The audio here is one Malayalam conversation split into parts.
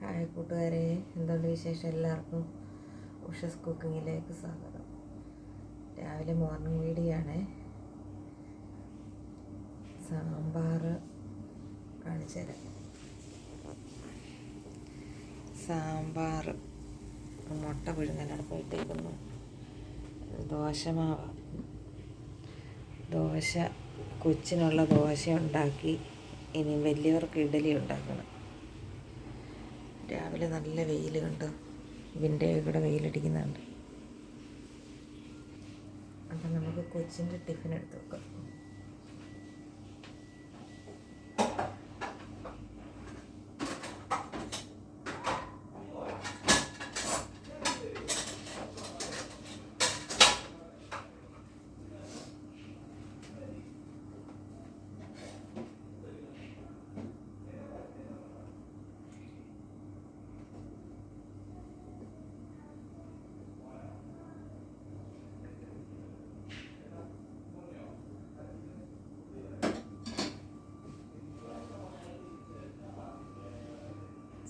ഹായ് കൂട്ടുകാരെ എന്തുണ്ട് വിശേഷം എല്ലാവർക്കും? ഉഷസ് കുക്കിങ്ങിലേക്ക് സ്വാഗതം. രാവിലെ മോർണിംഗ് വീഡിയാണ് സാമ്പാർ കാണിച്ചു സാമ്പാർ മുട്ട പുഴുങ്ങലാണ് പോയിട്ടേക്കുന്നു ദോശമാവ്. ദോശ കൊച്ചിനുള്ള ദോശ ഉണ്ടാക്കി ഇനി വലിയവർക്ക് ഇഡലി ഉണ്ടാക്കണം. രാവിലെ നല്ല വെയിൽ കണ്ടു. ഇതിന്റെ കൂടെ വെയിലടിക്കുന്നുണ്ട്. അപ്പം നമുക്ക് കൊച്ചിന്റെ ടിഫിൻ എടുത്ത് വെക്കാം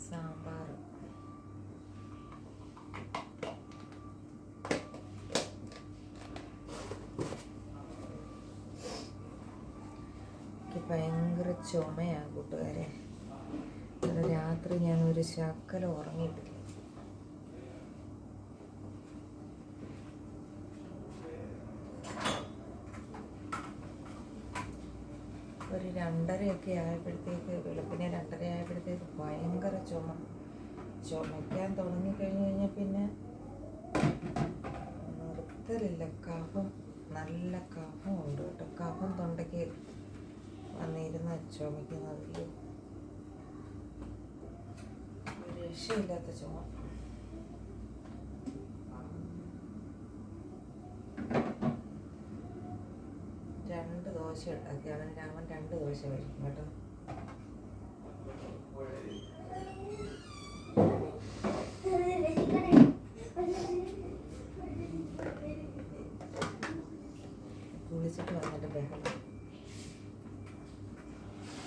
സാമ്പാർ എനിക്ക് ഭയങ്കര ചുമയാണ് കൂട്ടുകാരെ. അത് രാത്രി ഞാൻ ഒരു ശക്കല ഉറങ്ങിയിട്ടില്ല. ഒരു രണ്ടരയൊക്കെ ആയപ്പോഴത്തേക്ക് വെളുപ്പിനെ രണ്ടര ആയപ്പോഴത്തേക്ക് ഭയങ്കര ചുമ. ചുമയ്ക്കാൻ തുടങ്ങിക്കഴിഞ്ഞ് കഴിഞ്ഞാൽ പിന്നെ നിർത്തലില്ല. കഫം നല്ല കഫം ഉണ്ട് കേട്ടോ. കഫം തൊണ്ടയ്ക്ക് വന്നിരുന്ന ചുമയ്ക്കുന്നത് ഒരു രക്ഷയില്ലാത്ത ചുമ. രണ്ട് ദോശ ഉണ്ടാക്കി. അവൻ രാമൻ രണ്ട് ദോശ കഴിക്കും കേട്ടോ.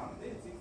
上，they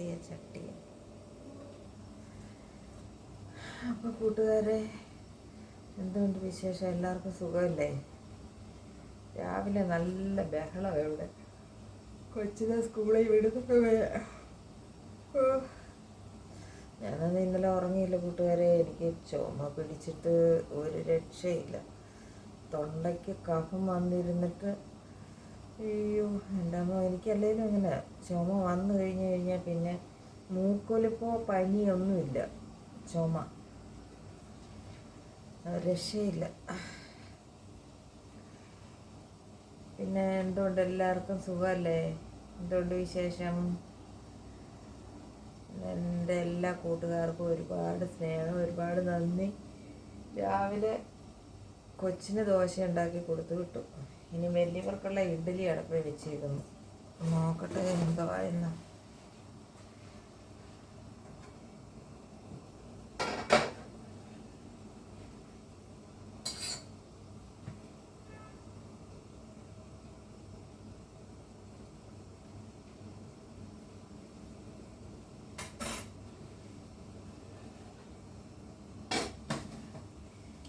പുതിയ ചട്ടി. അപ്പോൾ കൂട്ടുകാരെ എന്തുകൊണ്ട് വിശേഷം? എല്ലാവർക്കും സുഖമല്ലേ? രാവിലെ നല്ല ബഹളം ഇവിടെ. കൊച്ചിനെ സ്കൂളിൽ വിടുന്നൊക്കെ. ഞാനത് ഇന്നലെ ഉറങ്ങിയില്ല കൂട്ടുകാരെ. എനിക്ക് ചുമ പിടിച്ചിട്ട് ഒരു രക്ഷയില്ല. തൊണ്ടയ്ക്ക് കഫം വന്നിരുന്നിട്ട് അയ്യോ എന്താണോ എനിക്കല്ലേലും ഇങ്ങനെ ചുമ വന്നു കഴിഞ്ഞു കഴിഞ്ഞാൽ പിന്നെ മൂക്കൊലിപ്പോ പനിയൊന്നുമില്ല. ചുമ. രക്ഷയില്ല. പിന്നെ എന്തുകൊണ്ട് എല്ലാവർക്കും സുഖമല്ലേ? എന്തുകൊണ്ട് വിശേഷം? എന്റെ എല്ലാ കൂട്ടുകാർക്കും ഒരുപാട് സ്നേഹം ഒരുപാട് നന്ദി. രാവിലെ കൊച്ചിന് ദോശ ഉണ്ടാക്കി കൊടുത്തു വിട്ടു. ഇനി വലിയവർക്കുള്ള ഇഡ്ഡലി അടപ്പിൽ വെച്ചിരിക്കുന്നു. നോക്കട്ടെ എന്തുവാ എന്ന്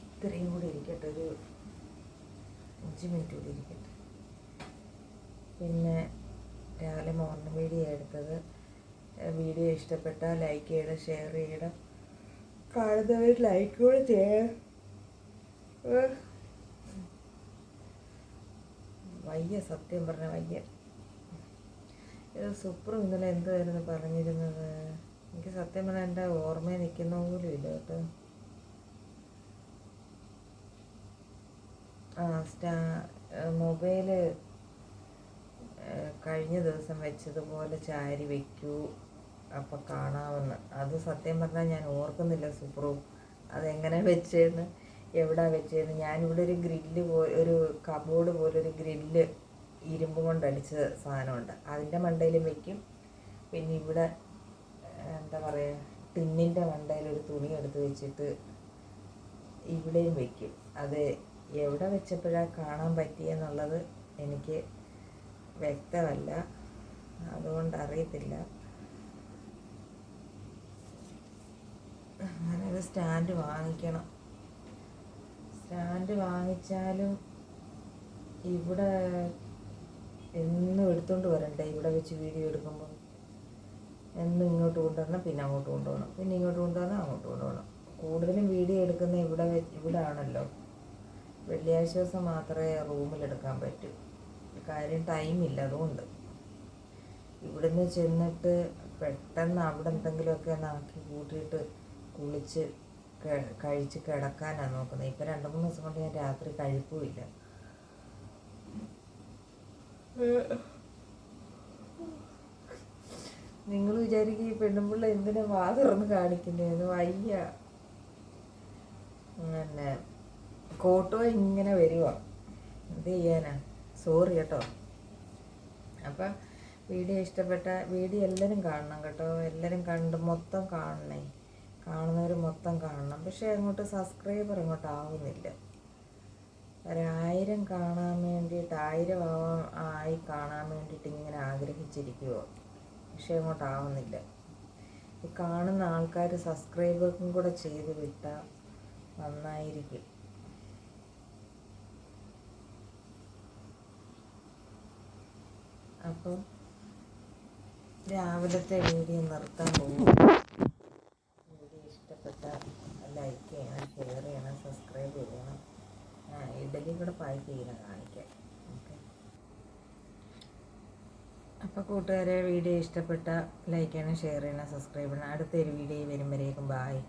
ഇത്രയും കൂടി ഇരിക്കട്ടെ ഒരു അഞ്ച് മിനിറ്റ് കൂടി ഇരിക്കട്ടെ. പിന്നെ രാവിലെ മോർണിംഗ് വീഡിയോ എടുത്തത്. വീഡിയോ ഇഷ്ടപ്പെട്ടാൽ ലൈക്ക് ചെയ്യണം ഷെയർ ചെയ്യണം. കാണുന്നവർ ലൈക്ക് കൂടെ ചെയ്യണം. വയ്യ സത്യം പറഞ്ഞ വയ്യ. ഇത് സൂപ്പറും ഇന്നലെ എന്തായിരുന്നു പറഞ്ഞിരുന്നത്? എനിക്ക് സത്യം പറഞ്ഞാൽ എന്റെ ഓർമ്മയിൽ നിൽക്കുന്ന പോലും ഇല്ല കേട്ടോ. സ്റ്റാ മൊബൈൽ കഴിഞ്ഞ ദിവസം വെച്ചതുപോലെ ചാരി വെക്കൂ അപ്പം കാണാമെന്ന്. അത് സത്യം പറഞ്ഞാൽ ഞാൻ ഓർക്കുന്നില്ല സുപ്രു അതെങ്ങനെ വെച്ചതെന്ന് എവിടെ വെച്ചതെന്ന് ഞാനിവിടെ ഒരു ഗ്രില്ല് പോ ഒരു കബോർഡ് പോലെ ഒരു ഗ്രില്ല് ഇരുമ്പ് കൊണ്ട് അടിച്ച സാധനമുണ്ട്. അതിന്റെ മണ്ടയിലും വെക്കും. പിന്നെ ഇവിടെ എന്താ പറയുക ടിന്നിന്റെ മണ്ടയിൽ ഒരു തുണി എടുത്ത് വെച്ചിട്ട് ഇവിടെയും വെക്കും. അത് എവിടെ വെച്ചപ്പോഴാണ് കാണാൻ പറ്റിയെന്നുള്ളത് എനിക്ക് വ്യക്തമല്ല. അതുകൊണ്ട് അറിയത്തില്ല. അങ്ങനെ ഒരു സ്റ്റാൻഡ് വാങ്ങിക്കണം. സ്റ്റാൻഡ് വാങ്ങിച്ചാലും ഇവിടെ എന്നും എടുത്തുകൊണ്ട് വരണ്ടേ? ഇവിടെ വെച്ച് വീഡിയോ എടുക്കുമ്പോൾ എന്നും ഇങ്ങോട്ട് കൊണ്ടുവരണം പിന്നെ അങ്ങോട്ട് കൊണ്ടുപോകണം പിന്നെ ഇങ്ങോട്ട് കൊണ്ടുവരണം അങ്ങോട്ട് കൊണ്ടുപോകണം. കൂടുതലും വീഡിയോ എടുക്കുന്ന ഇവിടെ ഇവിടെ ആണല്ലോ വെള്ളിയാഴ്ച ദിവസം മാത്രമേ റൂമിലെടുക്കാൻ പറ്റൂ. കാര്യം ടൈമില്ല അതുകൊണ്ട്. ഇവിടുന്ന് ചെന്നിട്ട് പെട്ടെന്ന് അവിടെ എന്തെങ്കിലുമൊക്കെ ഒന്ന് ആക്കി കൂട്ടിയിട്ട് കുളിച്ച് കഴിച്ച് കിടക്കാനാണ് നോക്കുന്നത്. ഇപ്പം രണ്ട് മൂന്ന് ദിവസം കൊണ്ട് ഞാൻ രാത്രി കഴിപ്പുമില്ല നിങ്ങൾ വിചാരിക്കും ഈ പെണ്ണുമ്പിള്ള എന്തിനാ വാ തുറന്ന് കാണിക്കുന്നതെന്ന് വയ്യ. പിന്നെ കോട്ടോ ഇങ്ങനെ വരുവോ. എന്ത് ചെയ്യാനാ? സോറി കേട്ടോ. അപ്പം വീഡിയോ ഇഷ്ടപ്പെട്ട വീഡിയോ എല്ലാവരും കാണണം കേട്ടോ. എല്ലാവരും കണ്ട് മൊത്തം കാണണേ. കാണുന്നവർ മൊത്തം കാണണം. പക്ഷേ അങ്ങോട്ട് സബ്സ്ക്രൈബർ അങ്ങോട്ട് ആവുന്നില്ല. ഒരായിരം കാണാൻ വേണ്ടിയിട്ട് ആയിരം ആവാൻ ആയി കാണാൻ വേണ്ടിയിട്ട് ഇങ്ങനെ ആഗ്രഹിച്ചിരിക്കുവോ. പക്ഷേ അങ്ങോട്ട് ആവുന്നില്ല. ഈ കാണുന്ന ആൾക്കാർ സബ്സ്ക്രൈബർക്കും കൂടെ ചെയ്ത് വിട്ടാൽ നന്നായിരിക്കും. അപ്പം രാവിലത്തെ വീഡിയോ നിർത്താൻ പോകും വീഡിയോ ഇഷ്ടപ്പെട്ട ലൈക്ക് ചെയ്യണം ഷെയർ ചെയ്യണം സബ്സ്ക്രൈബ് ചെയ്യണം. ആ ഇഡലി കൂടെ പാക്ക് ചെയ്യണം കാണിക്കാൻ. ഓക്കെ അപ്പോൾ കൂട്ടുകാരെ വീഡിയോ ഇഷ്ടപ്പെട്ട ലൈക്ക് ചെയ്യണം ഷെയർ ചെയ്യണം സബ്സ്ക്രൈബ് ചെയ്യണം. അടുത്തൊരു വീഡിയോ വരുമ്പോഴേക്കും ബായ്